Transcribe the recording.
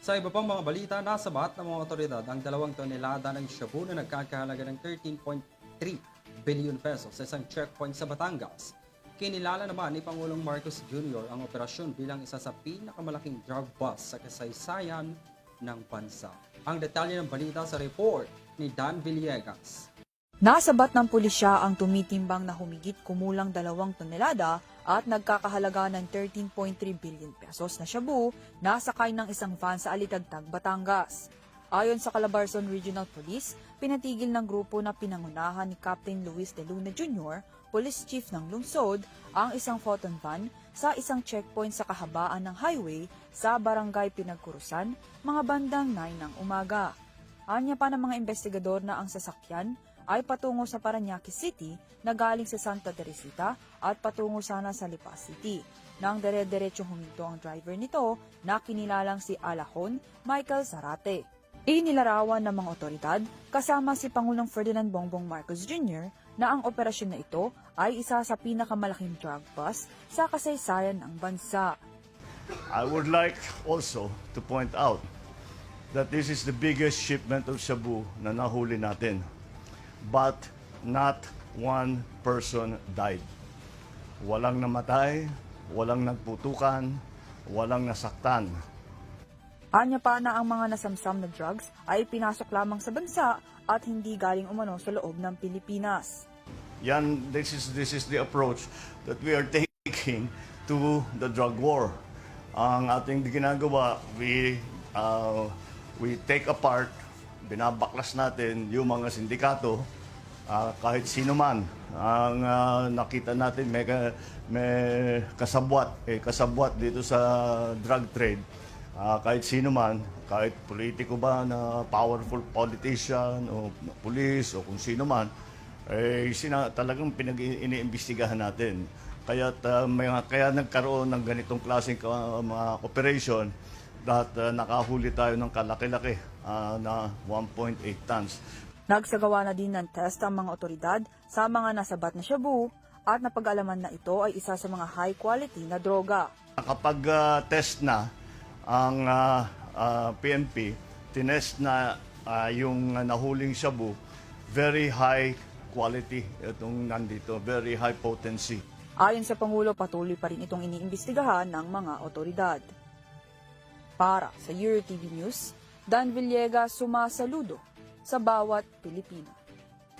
Sa iba pang mga balita, nasabat ng mga otoridad ang dalawang tonelada ng shabu na nagkakahalaga ng 13.3 billion pesos sa isang checkpoint sa Batangas. Kinilala naman ni Pangulong Marcos Jr. ang operasyon bilang isa sa pinakamalaking drug bust sa kasaysayan ng bansa. Ang detalye ng balita sa report ni Dan Villegas. Nasabat ng pulisya ang tumitimbang na humigit kumulang dalawang tonelada at nagkakahalaga ng 13.3 billion pesos na shabu na sakay ng isang van sa Alitagtag, Batangas. Ayon sa Calabarzon Regional Police, pinatigil ng grupo na pinangunahan ni Captain Luis de Luna Jr., Police Chief ng Lungsod, ang isang photon van sa isang checkpoint sa kahabaan ng highway sa Barangay Pinagkurusan, mga bandang 9 ng umaga. Anya pa ng mga investigador na ang sasakyan ay patungo sa Paranaque City na galing sa Santa Teresita at patungo sana sa Lipa City. Nang dere-derechong huminto ang driver nito na kinilalang si Alahon Michael Zarate. Inilarawan ng mga otoridad kasama si Pangulong Ferdinand Bongbong Marcos Jr. na ang operasyon na ito ay isa sa pinakamalaking drug bust sa kasaysayan ng bansa. I would like also to point out that this is the biggest shipment of shabu na nahuli natin. But not one person died. Walang namatay, walang nagputukan, walang nasaktan. Anya pa na ang mga nasamsam na drugs ay pinasok lamang sa bansa at hindi galing umano sa loob ng Pilipinas. Yan, this is, this is the approach that we are taking to the drug war. Ang ating ginagawa, we, uh, we take apart, binabaklas natin yung mga sindikato, uh, kahit sino man. Ang uh, nakita natin, may, may kasabwat, eh, kasabwat dito sa drug trade. Ah, kahit sino man, kahit politiko ba na powerful politician o police o kung sino man, eh, sina, talagang pinag-iniimbestigahan natin. Kaya, may, kaya nagkaroon ng ganitong klaseng ka- mga operation that ah, nakahuli tayo ng kalaki-laki ah, na 1.8 tons. Nagsagawa na din ng test ang mga otoridad sa mga nasabat na shabu at napag-alaman na ito ay isa sa mga high quality na droga. Kapag ah, test na ang ah, ah, PNP, tinest na ah, yung nahuling shabu, very high quality itong nandito, very high potency. Ayon sa Pangulo, patuloy pa rin itong iniimbestigahan ng mga otoridad. Para sa EuroTV News, Dan Villegas sumasaludo sa bawat Pilipino.